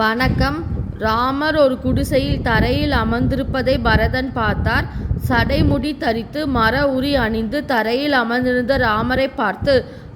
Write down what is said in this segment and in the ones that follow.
வணக்கம். ராமர் ஒரு குடிசையில் தரையில் அமர்ந்திருப்பதை பரதன் பார்த்தார். சடைமுடி தரித்து மர உரி அணிந்து தரையில் அமர்ந்திருந்த ராமரை பார்த்து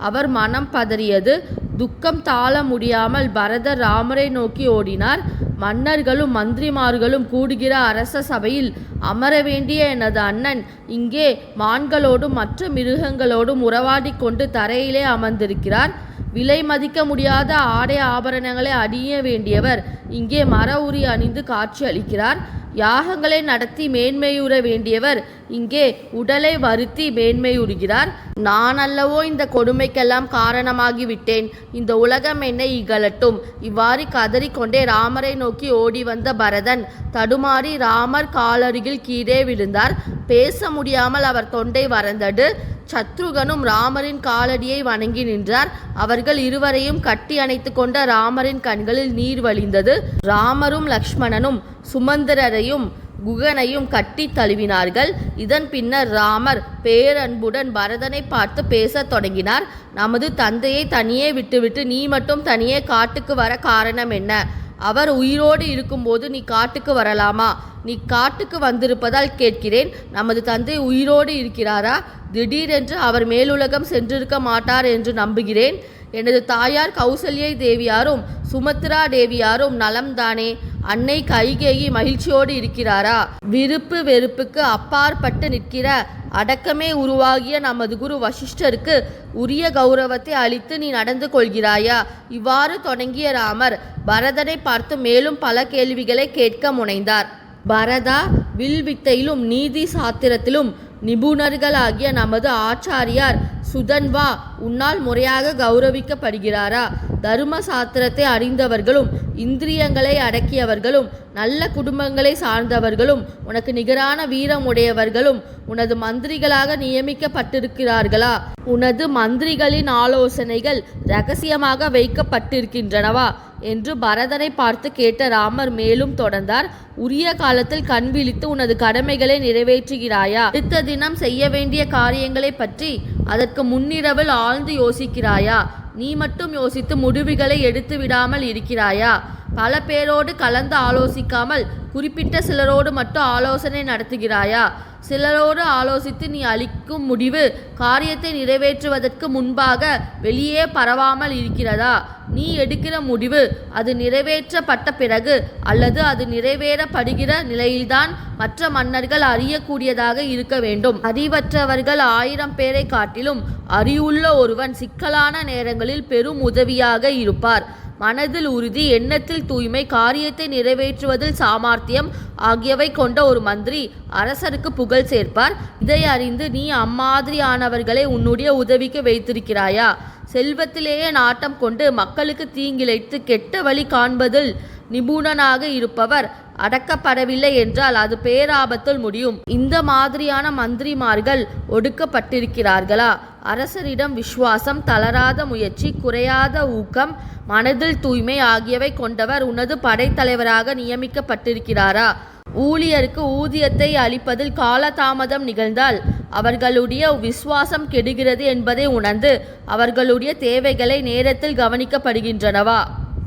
அவர் மனம் பதறியது. துக்கம் தாழ முடியாமல் பரதர் ராமரை நோக்கி ஓடினார். மன்னர்களும் மந்திரிமார்களும் கூடுகிற அரச சபையில் அமர வேண்டிய எனது அண்ணன் இங்கே மான்களோடும் மற்ற மிருகங்களோடும் உறவாடி கொண்டு தரையிலே அமர்ந்திருக்கிறார். விலை மதிக்க முடியாத ஆடை ஆபரணங்களை அணிய வேண்டியவர் இங்கே மர உரி அணிந்து காட்சி அளிக்கிறார். யாகங்களை நடத்தி மேன்மையுற வேண்டியவர் இங்கே உடலை வருத்தி மேன்மையுறுகிறார். நான் அல்லவோ இந்த கொடுமைக்கெல்லாம் காரணமாகி விட்டேன். இந்த உலகம் என்னை இகழட்டும். இவ்வாறு கதறிக்கொண்டே ராமரை நோக்கி ஓடி வந்த பரதன் தடுமாறி ராமர் காலருகில் கீழே விழுந்தார். பேச முடியாமல் அவர் தொண்டை வறந்தது. சத்ருகனும் ராமரின் காலடியை வணங்கி நின்றார். அவர்கள் இருவரையும் கட்டி அணைத்து கொண்ட ராமரின் கண்களில் நீர் வழிந்தது. ராமரும் லக்ஷ்மணனும் சுமந்திரரையும் குகனையும் கட்டி தழுவினார்கள். இதன் பின்னர் ராமர் பேரன்புடன் பரதனை பார்த்து பேசத் தொடங்கினார். நமது தந்தையை தனியே விட்டுவிட்டு நீ மட்டும் தனியே காட்டுக்கு வர காரணம் என்ன? அவர் உயிரோடு இருக்கும்போது நீ காட்டுக்கு வரலாமா? நீ காட்டுக்கு வந்திருப்பதால் கேட்கிறேன். நமது தந்தை உயிரோடு இருக்கிறாரா? திடீரென்று அவர் மேலுலகம் சென்றிருக்க மாட்டார் என்று நம்புகிறேன். எனது தாயார் கௌசல்யை தேவியாரும் சுமத்ரா தேவியாரும் நலம்தானே? அன்னை கைகேயி மகிழ்ச்சியோடு இருக்கிறாரா? விருப்பு வெறுப்புக்கு அப்பாற்பட்டு நிற்கிற அடக்கமே உருவாகிய நமது குரு வசிஷ்டருக்கு உரிய கௌரவத்தை அளித்து நீ நடந்து கொள்கிறாயா? இவ்வாறு தொடங்கிய ராமர் பரதனை பார்த்து மேலும் பல கேள்விகளை கேட்க முனைந்தார். பரதா வில்வித்தையிலும் நீதி சாத்திரத்திலும் நிபுணர்களாகிய நமது ஆச்சாரியார் சுதன்வா உன்னால் முறையாக கௌரவிக்கப்படுகிறாரா? தர்ம சாத்திரத்தை அறிந்தவர்களும் இந்திரியங்களை அடக்கியவர்களும் நல்ல குடும்பங்களை சார்ந்தவர்களும் உனக்கு நிகரான வீரம் உடையவர்களும் உனது மந்திரிகளாக நியமிக்கப்பட்டிருக்கிறார்களா? உனது மந்திரிகளின் ஆலோசனைகள் ரகசியமாக வைக்கப்பட்டிருக்கின்றனவா? என்று பரதனை பார்த்து கேட்ட ராமர் மேலும் தொடர்ந்தார். உரிய காலத்தில் கண் விழித்து உனது கடமைகளை நிறைவேற்றுகிறாயா? அடுத்த தினம் செய்ய வேண்டிய காரியங்களை பற்றி அதற்கு முன்னிரவில் ஆழ்ந்து யோசிக்கிறாயா? நீ மட்டும் யோசித்து முடிவுகளை எடுத்து விடாமல் இருக்கிறாயா? பல பேரோடு கலந்து ஆலோசிக்காமல் குறிப்பிட்ட சிலரோடு மட்டும் ஆலோசனை நடத்துகிறாயா? சிலரோடு ஆலோசித்து நீ அளிக்கும் முடிவு காரியத்தை நிறைவேற்றுவதற்கு முன்பாக வெளியே பரவாமல் இருக்கிறதா? நீ எடுக்கிற முடிவு அது நிறைவேற்றப்பட்ட பிறகு அல்லது அது நிறைவேறப்படுகிற நிலையில்தான் மற்ற மன்னர்கள் அறியக்கூடியதாக இருக்க வேண்டும். அறிவற்றவர்கள் ஆயிரம் பேரை காட்டிலும் அறிவுள்ள ஒருவன் சிக்கலான நேரங்களில் பெரும் உதவியாக இருப்பார். மனதில் உறுதி எண்ணத்தில் தூய்மை காரியத்தை நிறைவேற்றுவதில் சாமார்த்தியம் ஆகியவை கொண்ட ஒரு மந்திரி அரசருக்கு புகழ் சேர்ப்பார். இதை அறிந்து நீ அம்மாதிரியானவர்களை உன்னுடைய உதவிக்கு வைத்திருக்கிறாயா? செல்வத்திலேயே நாட்டம் கொண்டு மக்களுக்கு தீங்கிழைத்து கெட்ட வழி காண்பதில் நிபுணனாக இருப்பவர் அடக்கப்படவில்லை என்றால் அது பேராபத்தில் முடியும். இந்த மாதிரியான மந்திரிமார்கள் ஒடுக்கப்பட்டிருக்கிறார்களா? அரசரிடம் விசுவாசம் தளராத முயற்சி குறையாத ஊக்கம் மனதில் தூய்மை ஆகியவை கொண்டவர் உனது படைத்தலைவராக நியமிக்கப்பட்டிருக்கிறாரா? ஊழியருக்கு ஊதியத்தை அளிப்பதில் காலதாமதம் நிகழ்ந்தால் அவர்களுடைய விசுவாசம் கெடுகிறது என்பதை உணர்ந்து அவர்களுடைய தேவைகளை நேரத்தில் கவனிக்கப்படுகின்றனவா?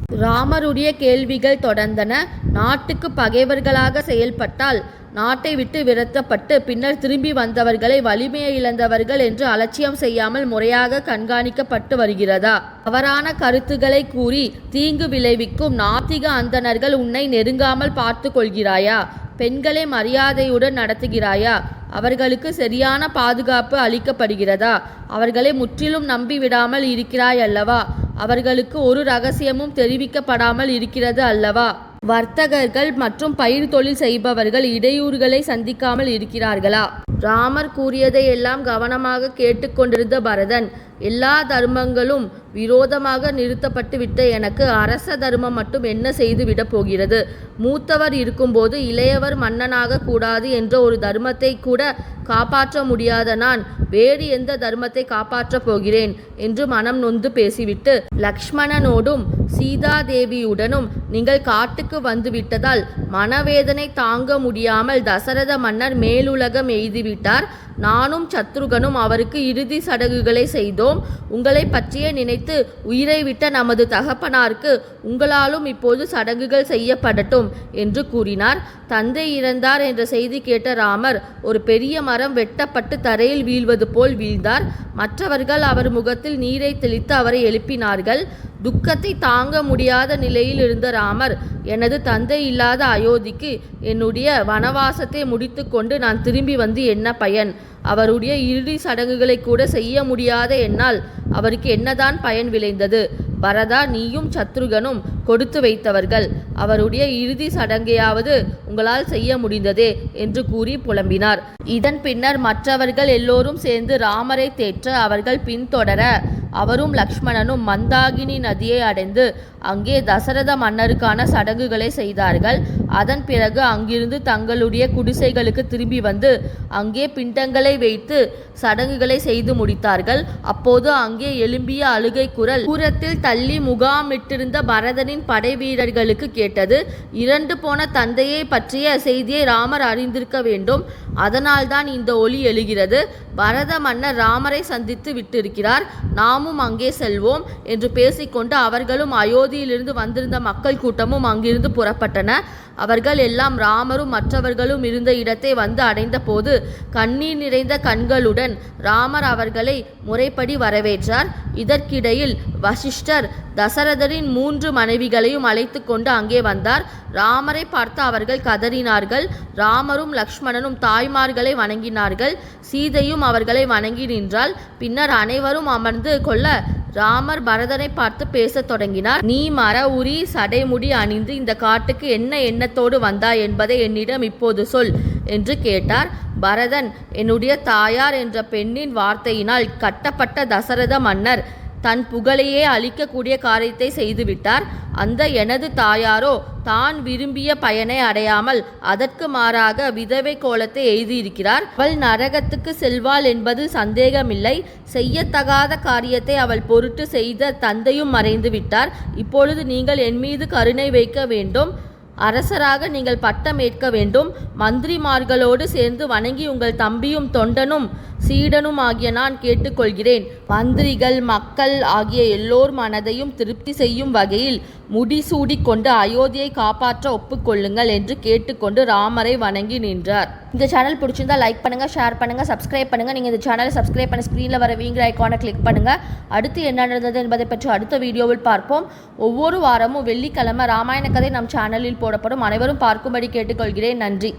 ராமருடைய கேள்விகள் தொடர்ந்தன. நாட்டுக்கு பகைவர்களாக செயல்பட்டால் நாட்டை விட்டு விரத்தப்பட்டு பின்னர் திரும்பி வந்தவர்களை வலிமையை இழந்தவர்கள் என்று அலட்சியம் செய்யாமல் முறையாக கண்காணிக்கப்பட்டு வருகிறதா? தவறான கருத்துக்களை கூறி தீங்கு விளைவிக்கும் நாத்திக அந்தணர்கள் உன்னை நெருங்காமல் பார்த்து கொள்கிறாயா? பெண்களை மரியாதையுடன் நடத்துகிறாயா? அவர்களுக்கு சரியான பாதுகாப்பு அளிக்கப்படுகிறதா? அவர்களை முற்றிலும் நம்பி விடாமல் இருக்கிறாய் அல்லவா அவர்களுக்கு ஒரு ரகசியமும் தெரிவிக்கப்படாமல் இருக்கிறது அல்லவா? வர்த்தகர்கள் மற்றும் பயிர் தொழில் செய்பவர்கள் இடையூறுகளை சந்திக்காமல் இருக்கிறார்களா? ராமர் கூறியதை எல்லாம் கவனமாக கேட்டுக்கொண்டிருந்த பரதன் எல்லா தர்மங்களும் விரோதமாக நிறுத்தப்பட்டு விட்ட எனக்கு அரச தர்மம் மட்டும் என்ன செய்துவிடப் போகிறது? மூத்தவர் இருக்கும்போது இளையவர் மன்னனாக கூடாது என்ற ஒரு தர்மத்தை கூட காப்பாற்ற முடியாத நான் வேறு எந்த தர்மத்தை காப்பாற்றப் போகிறேன் என்று மனம் நொந்து பேசிவிட்டு லக்ஷ்மணனோடும் சீதாதேவியுடனும் நீங்கள் காட்டுக்கு வந்துவிட்டதால் மனவேதனை தாங்க முடியாமல் தசரத மன்னர் மேலுலகம் எய்துவிட்டார் நானும் சத்ருகனும் அவருக்கு இறுதி சடங்குகளை செய்தோம். உங்களை பற்றியே நினைத்து உயிரை விட்ட நமது தகப்பனாருக்கு உங்களாலும் இப்போது சடங்குகள் செய்யப்படட்டும் என்று கூறினார். தந்தை இறந்தார் என்ற செய்தி கேட்ட ராமர் ஒரு பெரிய மரம் வெட்டப்பட்டு தரையில் வீழ்வது போல் வீழ்ந்தார். மற்றவர்கள் அவர் முகத்தில் நீரை தெளித்து அவரை எழுப்பினார்கள். துக்கத்தை தாங்க முடியாத நிலையில் இருந்த ராமர் எனது தந்தை இல்லாத அயோத்திக்கு என்னுடைய வனவாசத்தை முடித்துக்கொண்டு நான் திரும்பி வந்து என்ன பயன்? அவருடைய இறுதி சடங்குகளை கூட செய்ய முடியாத என்னால் அவருக்கு என்னதான் பயன் விளைந்தது? பரதா நீயும் சத்ருகனும் கொடுத்து வைத்தவர்கள். அவருடைய இறுதி சடங்கையாவது உங்களால் செய்ய முடிந்ததே என்று கூறி புலம்பினார். இதன் பின்னர் மற்றவர்கள் எல்லோரும் சேர்ந்து ராமரை தேற்ற அவர்கள் பின்தொடர அவரும் லக்ஷ்மணனும் மந்தாகினி நதியை அடைந்து அங்கே தசரத மன்னருக்கான சடங்குகளை செய்தார்கள். அதன் பிறகு அங்கிருந்து தங்களுடைய குடிசைகளுக்கு திரும்பி வந்து அங்கே பிண்டங்களை வைத்து சடங்குகளை செய்து முடித்தார்கள். அப்போது அங்கே எழும்பிய அழுகை குரல் தூரத்தில் தள்ளி முகாமிட்டிருந்த பரதனின் படை வீரர்களுக்கு கேட்டது. இரண்டு போன தந்தையை பற்றிய செய்தியை ராமர் அறிந்திருக்க வேண்டும். அதனால்தான் இந்த ஒலி எழுகிறது. பரத மன்னர் ராமரை சந்தித்து விட்டிருக்கிறார். நாமும் அங்கே செல்வோம் என்று பேசிக்கொண்டு அவர்களும் அயோத்தியிலிருந்து வந்திருந்த மக்கள் கூட்டமும் அங்கிருந்து புறப்பட்டன. அவர்கள் எல்லாம் ராமரும் மற்றவர்களும் இருந்த இடத்தை வந்து அடைந்தபோது கண்ணீர் நிறைந்த கண்களுடன் ராமர் அவர்களை முறைப்படி வரவேற்றார். இதற்கிடையில் வசிஷ்டர் தசரதரின் மூன்று மனைவிகளையும் அழைத்து கொண்டு அங்கே வந்தார். ராமரை பார்த்து அவர்கள் கதறினார்கள். ராமரும் லக்ஷ்மணனும் தாய்மார்களை வணங்கினார்கள். சீதையும் அவர்களை வணங்கி நின்றாள். பின்னர் அனைவரும் அமர்ந்து கொள்ள ராமர் பரதனை பார்த்து பேசத் தொடங்கினார். நீ மர உரி சடைமுடி அணிந்து இந்த காட்டுக்கு என்ன எண்ணத்தோடு வந்தாய் என்பதை என்னிடம் இப்போது சொல் என்று கேட்டார். பரதன் என்னுடைய தாயார் என்ற பெண்ணின் வார்த்தையினால் கட்டப்பட்ட தசரத மன்னர். தன் புகழையே அழிக்கக்கூடிய காரியத்தை செய்துவிட்டார். அந்த எனது தாயாரோ தான் விரும்பிய பயனை அடையாமல் அதற்கு மாறாக விதவை கோலத்தை எழுதியிருக்கிறார் அவள் நரகத்துக்கு செல்வாள் என்பது சந்தேகமில்லை. செய்யத்தகாத காரியத்தை அவள் பொருட்டு செய்த தந்தையும் மறைந்து விட்டார் இப்பொழுது நீங்கள் என் மீது கருணை வைக்க வேண்டும். அரசராக நீங்கள் பட்டம் ஏற்க வேண்டும். மந்திரிமார்களோடு சேர்ந்து வணங்கி உங்கள் தம்பியும் தொண்டனும் சீடனும் ஆகிய நான் கேட்டுக்கொள்கிறேன். மந்திரிகள் மக்கள் ஆகிய எல்லோர் மனதையும் திருப்தி செய்யும் வகையில் முடிசூடி கொண்டு அயோத்தியை காப்பாற்ற ஒப்புக்கொள்ளுங்கள் என்று கேட்டுக்கொண்டு ராமரை வணங்கி நின்றார். இந்த சேனல் பிடிச்சிருந்தா லைக் பண்ணுங்க ஷேர் பண்ணுங்க சப்ஸ்கிரைப் பண்ணுங்க. நீங்க இந்த சேனலை சப்ஸ்கிரைப் பண்ண ஸ்க்ரீனில் வர வீங்கிற ஐக்கானை கிளிக் பண்ணுங்க. அடுத்து என்ன நடந்தது என்பதை பற்றி அடுத்த வீடியோவில் பார்ப்போம். ஒவ்வொரு வாரமும் வெள்ளிக்கிழமை ராமாயண கதை நம் சேனலில் போடப்படும். அனைவரும் பார்க்கும்படி கேட்டுக்கொள்கிறேன். நன்றி.